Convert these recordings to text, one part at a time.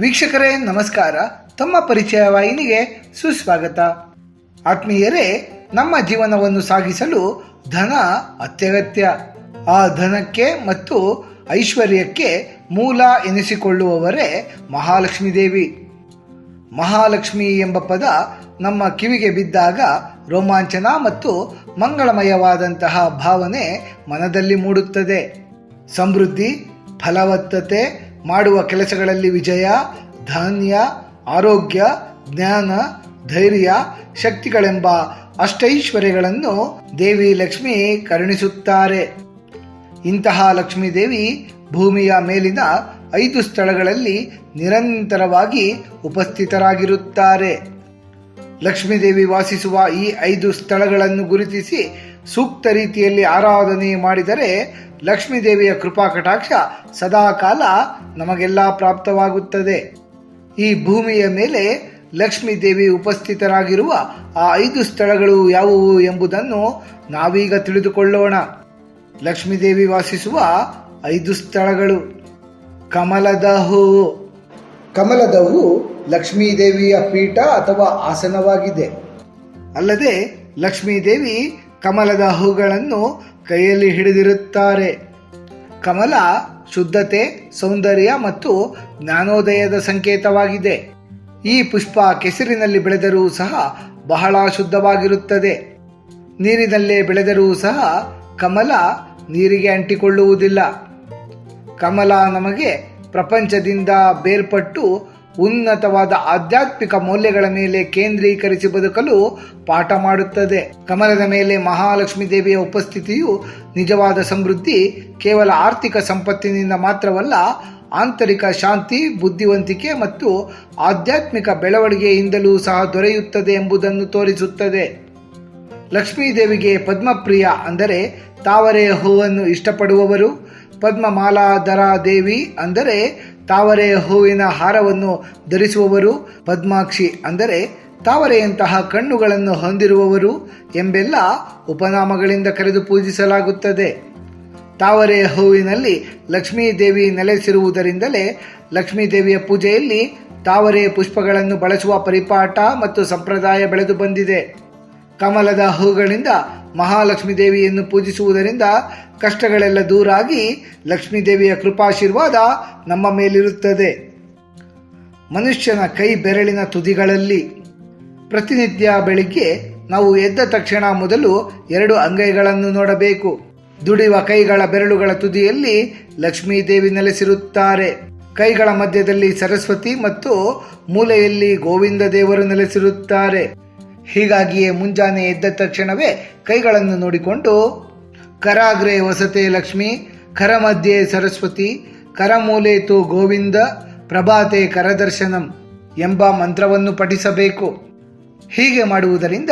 ವೀಕ್ಷಕರೇ, ನಮಸ್ಕಾರ. ತಮ್ಮ ಪರಿಚಯ ವಾಹಿನಿಗೆ ಸುಸ್ವಾಗತ. ಆತ್ಮೀಯರೇ, ನಮ್ಮ ಜೀವನವನ್ನು ಸಾಗಿಸಲು ಧನ ಅತ್ಯಗತ್ಯ. ಆ ಧನಕ್ಕೆ ಮತ್ತು ಐಶ್ವರ್ಯಕ್ಕೆ ಮೂಲ ಎನಿಸಿಕೊಳ್ಳುವವರೇ ಮಹಾಲಕ್ಷ್ಮೀ ದೇವಿ. ಮಹಾಲಕ್ಷ್ಮಿ ಎಂಬ ಪದ ನಮ್ಮ ಕಿವಿಗೆ ಬಿದ್ದಾಗ ರೋಮಾಂಚನ ಮತ್ತು ಮಂಗಳಮಯವಾದಂತಹ ಭಾವನೆ ಮನದಲ್ಲಿ ಮೂಡುತ್ತದೆ. ಸಮೃದ್ಧಿ, ಫಲವತ್ತತೆ ಮಾಡುವ ಕೆಲಸಗಳಲ್ಲಿ ವಿಜಯ, ಧಾನ್ಯ, ಆರೋಗ್ಯ, ಜ್ಞಾನ, ಧೈರ್ಯ, ಶಕ್ತಿಗಳೆಂಬ ಅಷ್ಟೈಶ್ವರ್ಯಗಳನ್ನು ದೇವಿ ಲಕ್ಷ್ಮಿ ಕರುಣಿಸುತ್ತಾರೆ. ಇಂತಹ ಲಕ್ಷ್ಮೀ ದೇವಿ ಭೂಮಿಯ ಮೇಲಿನ ಐದು ಸ್ಥಳಗಳಲ್ಲಿ ನಿರಂತರವಾಗಿ ಉಪಸ್ಥಿತರಾಗಿರುತ್ತಾರೆ. ಲಕ್ಷ್ಮೀದೇವಿ ವಾಸಿಸುವ ಈ ಐದು ಸ್ಥಳಗಳನ್ನು ಗುರುತಿಸಿ ಸೂಕ್ತ ರೀತಿಯಲ್ಲಿ ಆರಾಧನೆ ಮಾಡಿದರೆ ಲಕ್ಷ್ಮೀದೇವಿಯ ಕೃಪಾ ಕಟಾಕ್ಷ ಸದಾಕಾಲ ನಮಗೆಲ್ಲ ಪ್ರಾಪ್ತವಾಗುತ್ತದೆ. ಈ ಭೂಮಿಯ ಮೇಲೆ ಲಕ್ಷ್ಮೀದೇವಿ ಉಪಸ್ಥಿತರಾಗಿರುವ ಆ ಐದು ಸ್ಥಳಗಳು ಯಾವುವು ಎಂಬುದನ್ನು ನಾವೀಗ ತಿಳಿದುಕೊಳ್ಳೋಣ. ಲಕ್ಷ್ಮೀದೇವಿ ವಾಸಿಸುವ ಐದು ಸ್ಥಳಗಳು. ಕಮಲದ ಹೂವು ಲಕ್ಷ್ಮೀದೇವಿಯ ಪೀಠ ಅಥವಾ ಆಸನವಾಗಿದೆ. ಅಲ್ಲದೆ ಲಕ್ಷ್ಮೀದೇವಿ ಕಮಲದ ಹೂಗಳನ್ನು ಕೈಯಲ್ಲಿ ಹಿಡಿದಿರುತ್ತಾರೆ. ಕಮಲ ಶುದ್ಧತೆ, ಸೌಂದರ್ಯ ಮತ್ತು ಜ್ಞಾನೋದಯದ ಸಂಕೇತವಾಗಿದೆ. ಈ ಪುಷ್ಪ ಕೆಸರಿನಲ್ಲಿ ಬೆಳೆದರೂ ಸಹ ಬಹಳ ಶುದ್ಧವಾಗಿರುತ್ತದೆ. ನೀರಿನಲ್ಲೇ ಬೆಳೆದರೂ ಸಹ ಕಮಲ ನೀರಿಗೆ ಅಂಟಿಕೊಳ್ಳುವುದಿಲ್ಲ. ಕಮಲ ನಮಗೆ ಪ್ರಪಂಚದಿಂದ ಬೇರ್ಪಟ್ಟು ಉನ್ನತವಾದ ಆಧ್ಯಾತ್ಮಿಕ ಮೌಲ್ಯಗಳ ಮೇಲೆ ಕೇಂದ್ರೀಕರಿಸಿ ಬದುಕಲು ಪಾಠ ಮಾಡುತ್ತದೆ. ಕಮಲದ ಮೇಲೆ ಮಹಾಲಕ್ಷ್ಮೀ ದೇವಿಯ ಉಪಸ್ಥಿತಿಯು ನಿಜವಾದ ಸಮೃದ್ಧಿ, ಕೇವಲ ಆರ್ಥಿಕ ಸಂಪತ್ತಿನಿಂದ ಮಾತ್ರವಲ್ಲ, ಆಂತರಿಕ ಶಾಂತಿ, ಬುದ್ಧಿವಂತಿಕೆ ಮತ್ತು ಆಧ್ಯಾತ್ಮಿಕ ಬೆಳವಣಿಗೆಯಿಂದಲೂ ಸಹ ದೊರೆಯುತ್ತದೆ ಎಂಬುದನ್ನು ತೋರಿಸುತ್ತದೆ. ಲಕ್ಷ್ಮೀದೇವಿಗೆ ಪದ್ಮಪ್ರಿಯ ಅಂದರೆ ತಾವರೆ ಹೂವನ್ನು ಇಷ್ಟಪಡುವವರು ಪದ್ಮಮಾಲಾಧರ ದೇವಿ ಅಂದರೆ ತಾವರೆ ಹೂವಿನ ಹಾರವನ್ನು ಧರಿಸುವವರು. ಪದ್ಮಾಕ್ಷಿ ಅಂದರೆ ತಾವರೆಯಂತಹ ಕಣ್ಣುಗಳನ್ನು ಹೊಂದಿರುವವರು ಎಂಬೆಲ್ಲ ಉಪನಾಮಗಳಿಂದ ಕರೆದು ಪೂಜಿಸಲಾಗುತ್ತದೆ. ತಾವರೆ ಹೂವಿನಲ್ಲಿ ಲಕ್ಷ್ಮೀ ದೇವಿ ನೆಲೆಸಿರುವುದರಿಂದಲೇ ಲಕ್ಷ್ಮೀ ದೇವಿಯ ಪೂಜೆಯಲ್ಲಿ ತಾವರೆ ಪುಷ್ಪಗಳನ್ನು ಬಳಸುವ ಪರಿಪಾಠ ಮತ್ತು ಸಂಪ್ರದಾಯ ಬೆಳೆದು ಬಂದಿದೆ. ಕಮಲದ ಹೂಗಳಿಂದ ಮಹಾಲಕ್ಷ್ಮೀ ದೇವಿಯನ್ನು ಪೂಜಿಸುವುದರಿಂದ ಕಷ್ಟಗಳೆಲ್ಲ ದೂರಾಗಿ ಲಕ್ಷ್ಮೀ ದೇವಿಯ ಕೃಪಾಶೀರ್ವಾದ ನಮ್ಮ ಮೇಲಿರುತ್ತದೆ. ಮನುಷ್ಯನ ಕೈ ಬೆರಳಿನ ತುದಿಗಳಲ್ಲಿ ಪ್ರತಿನಿತ್ಯ ಬೆಳಿಗ್ಗೆ ನಾವು ಎದ್ದ ತಕ್ಷಣ ಮೊದಲು ಎರಡು ಅಂಗೈಗಳನ್ನು ನೋಡಬೇಕು. ದುಡಿಯುವ ಕೈಗಳ ಬೆರಳುಗಳ ತುದಿಯಲ್ಲಿ ಲಕ್ಷ್ಮೀ ದೇವಿ ನೆಲೆಸಿರುತ್ತಾರೆ. ಕೈಗಳ ಮಧ್ಯದಲ್ಲಿ ಸರಸ್ವತಿ ಮತ್ತು ಮೂಲೆಯಲ್ಲಿ ಗೋವಿಂದ ದೇವರು ನೆಲೆಸಿರುತ್ತಾರೆ. ಹೀಗಾಗಿಯೇ ಮುಂಜಾನೆ ಎದ್ದ ತಕ್ಷಣವೇ ಕೈಗಳನ್ನು ನೋಡಿಕೊಂಡು, ಕರಾಗ್ರೆ ವಸತೆ ಲಕ್ಷ್ಮಿ ಕರ ಮಧ್ಯೆ ಸರಸ್ವತಿ ಕರಮೂಲೆ ತು ಗೋವಿಂದ, ಪ್ರಭಾತೆ ಕರದರ್ಶನಂ ಎಂಬ ಮಂತ್ರವನ್ನು ಪಠಿಸಬೇಕು. ಹೀಗೆ ಮಾಡುವುದರಿಂದ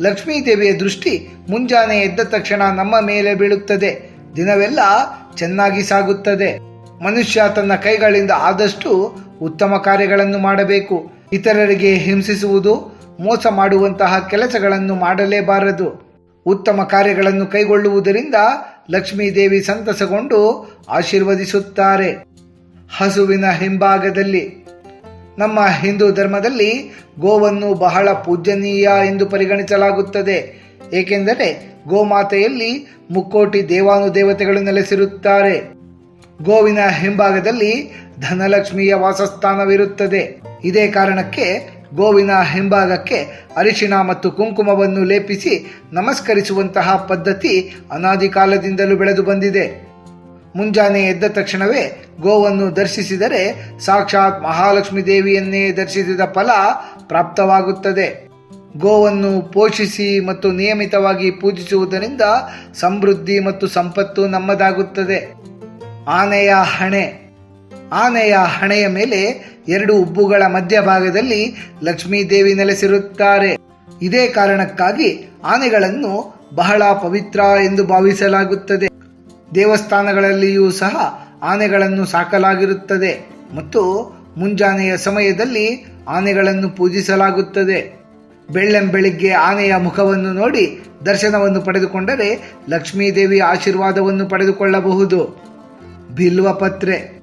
ಲಕ್ಷ್ಮೀ ದೇವಿಯ ದೃಷ್ಟಿ ಮುಂಜಾನೆ ಎದ್ದ ತಕ್ಷಣ ನಮ್ಮ ಮೇಲೆ ಬೀಳುತ್ತದೆ. ದಿನವೆಲ್ಲ ಚೆನ್ನಾಗಿ ಸಾಗುತ್ತದೆ. ಮನುಷ್ಯ ತನ್ನ ಕೈಗಳಿಂದ ಆದಷ್ಟು ಉತ್ತಮ ಕಾರ್ಯಗಳನ್ನು ಮಾಡಬೇಕು. ಇತರರಿಗೆ ಹಿಂಸಿಸುವುದು ಮೋಸ ಮಾಡುವಂತಹ ಕೆಲಸಗಳನ್ನು ಮಾಡಲೇಬಾರದು. ಉತ್ತಮ ಕಾರ್ಯಗಳನ್ನು ಕೈಗೊಳ್ಳುವುದರಿಂದ ಲಕ್ಷ್ಮೀದೇವಿ ಸಂತಸಗೊಂಡು ಆಶೀರ್ವದಿಸುತ್ತಾರೆ. ಹಸುವಿನ ಹಿಂಭಾಗದಲ್ಲಿ, ನಮ್ಮ ಹಿಂದೂ ಧರ್ಮದಲ್ಲಿ ಗೋವನ್ನು ಬಹಳ ಪೂಜನೀಯ ಎಂದು ಪರಿಗಣಿಸಲಾಗುತ್ತದೆ. ಏಕೆಂದರೆ ಗೋಮಾತೆಯಲ್ಲಿ ಮುಕ್ಕೋಟಿ ದೇವಾನುದೇವತೆಗಳು ನೆಲೆಸಿರುತ್ತಾರೆ. ಗೋವಿನ ಹಿಂಭಾಗದಲ್ಲಿ ಧನಲಕ್ಷ್ಮಿಯ ವಾಸಸ್ಥಾನವಿರುತ್ತದೆ. ಇದೇ ಕಾರಣಕ್ಕೆ ಗೋವಿನ ಹಿಂಭಾಗಕ್ಕೆ ಅರಿಶಿಣ ಮತ್ತು ಕುಂಕುಮವನ್ನು ಲೇಪಿಸಿ ನಮಸ್ಕರಿಸುವಂತಹ ಪದ್ಧತಿ ಅನಾದಿ ಕಾಲದಿಂದಲೂ ಬೆಳೆದು ಬಂದಿದೆ. ಮುಂಜಾನೆ ಎದ್ದ ತಕ್ಷಣವೇ ಗೋವನ್ನು ದರ್ಶಿಸಿದರೆ ಸಾಕ್ಷಾತ್ ಮಹಾಲಕ್ಷ್ಮೀ ದೇವಿಯನ್ನೇ ದರ್ಶಿಸಿದ ಫಲ ಪ್ರಾಪ್ತವಾಗುತ್ತದೆ. ಗೋವನ್ನು ಪೋಷಿಸಿ ಮತ್ತು ನಿಯಮಿತವಾಗಿ ಪೂಜಿಸುವುದರಿಂದ ಸಮೃದ್ಧಿ ಮತ್ತು ಸಂಪತ್ತು ನಮ್ಮದಾಗುತ್ತದೆ. ಆನೆಯ ಹಣೆ. ಆನೆಯ ಹಣೆಯ ಮೇಲೆ ಎರಡು ಉಬ್ಬುಗಳ ಮಧ್ಯಭಾಗದಲ್ಲಿ ಲಕ್ಷ್ಮೀ ದೇವಿ ನೆಲೆಸಿರುತ್ತಾರೆ. ಇದೇ ಕಾರಣಕ್ಕಾಗಿ ಆನೆಗಳನ್ನು ಬಹಳ ಪವಿತ್ರ ಎಂದು ಭಾವಿಸಲಾಗುತ್ತದೆ. ದೇವಸ್ಥಾನಗಳಲ್ಲಿಯೂ ಸಹ ಆನೆಗಳನ್ನು ಸಾಕಲಾಗಿರುತ್ತದೆ ಮತ್ತು ಮುಂಜಾನೆಯ ಸಮಯದಲ್ಲಿ ಆನೆಗಳನ್ನು ಪೂಜಿಸಲಾಗುತ್ತದೆ. ಬೆಳ್ಳಂ ಬೆಳಿಗ್ಗೆ ಆನೆಯ ಮುಖವನ್ನು ನೋಡಿ ದರ್ಶನವನ್ನು ಪಡೆದುಕೊಂಡರೆ ಲಕ್ಷ್ಮೀದೇವಿ ಆಶೀರ್ವಾದವನ್ನು ಪಡೆದುಕೊಳ್ಳಬಹುದು. ಬಿಲ್ವ ಪತ್ರೆ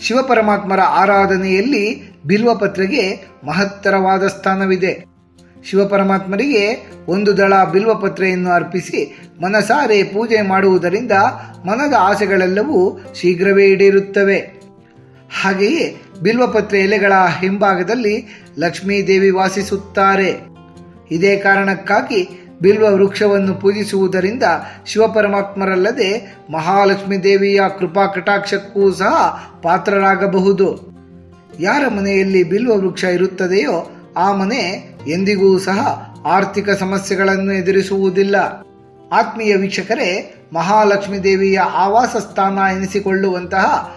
ಶಿವಪರಮಾತ್ಮರ ಆರಾಧನೆಯಲ್ಲಿ ಬಿಲ್ವಪತ್ರೆಗೆ ಮಹತ್ತರವಾದ ಸ್ಥಾನವಿದೆ. ಶಿವಪರಮಾತ್ಮರಿಗೆ ಒಂದು ದಳ ಬಿಲ್ವಪತ್ರೆಯನ್ನು ಅರ್ಪಿಸಿ ಮನಸಾರೆ ಪೂಜೆ ಮಾಡುವುದರಿಂದ ಮನದ ಆಸೆಗಳೆಲ್ಲವೂ ಶೀಘ್ರವೇ ಈಡೇರುತ್ತವೆ. ಹಾಗೆಯೇ ಬಿಲ್ವಪತ್ರೆ ಎಲೆಗಳ ಹಿಂಭಾಗದಲ್ಲಿ ಲಕ್ಷ್ಮೀದೇವಿ ವಾಸಿಸುತ್ತಾರೆ. ಇದೇ ಕಾರಣಕ್ಕಾಗಿ ಬಿಲ್ವ ವೃಕ್ಷವನ್ನು ಪೂಜಿಸುವುದರಿಂದ ಶಿವಪರಮಾತ್ಮರಲ್ಲದೆ ಮಹಾಲಕ್ಷ್ಮೀ ದೇವಿಯ ಕೃಪಾ ಕಟಾಕ್ಷಕ್ಕೂ ಸಹ ಪಾತ್ರರಾಗಬಹುದು. ಯಾರ ಮನೆಯಲ್ಲಿ ಬಿಲ್ವ ವೃಕ್ಷ ಇರುತ್ತದೆಯೋ ಆ ಮನೆ ಎಂದಿಗೂ ಸಹ ಆರ್ಥಿಕ ಸಮಸ್ಯೆಗಳನ್ನು ಎದುರಿಸುವುದಿಲ್ಲ. ಆತ್ಮೀಯ ವೀಕ್ಷಕರೇ, ಮಹಾಲಕ್ಷ್ಮೀ ದೇವಿಯ ಆವಾಸ ಸ್ಥಾನ ಎನಿಸಿಕೊಳ್ಳುವಂತಹ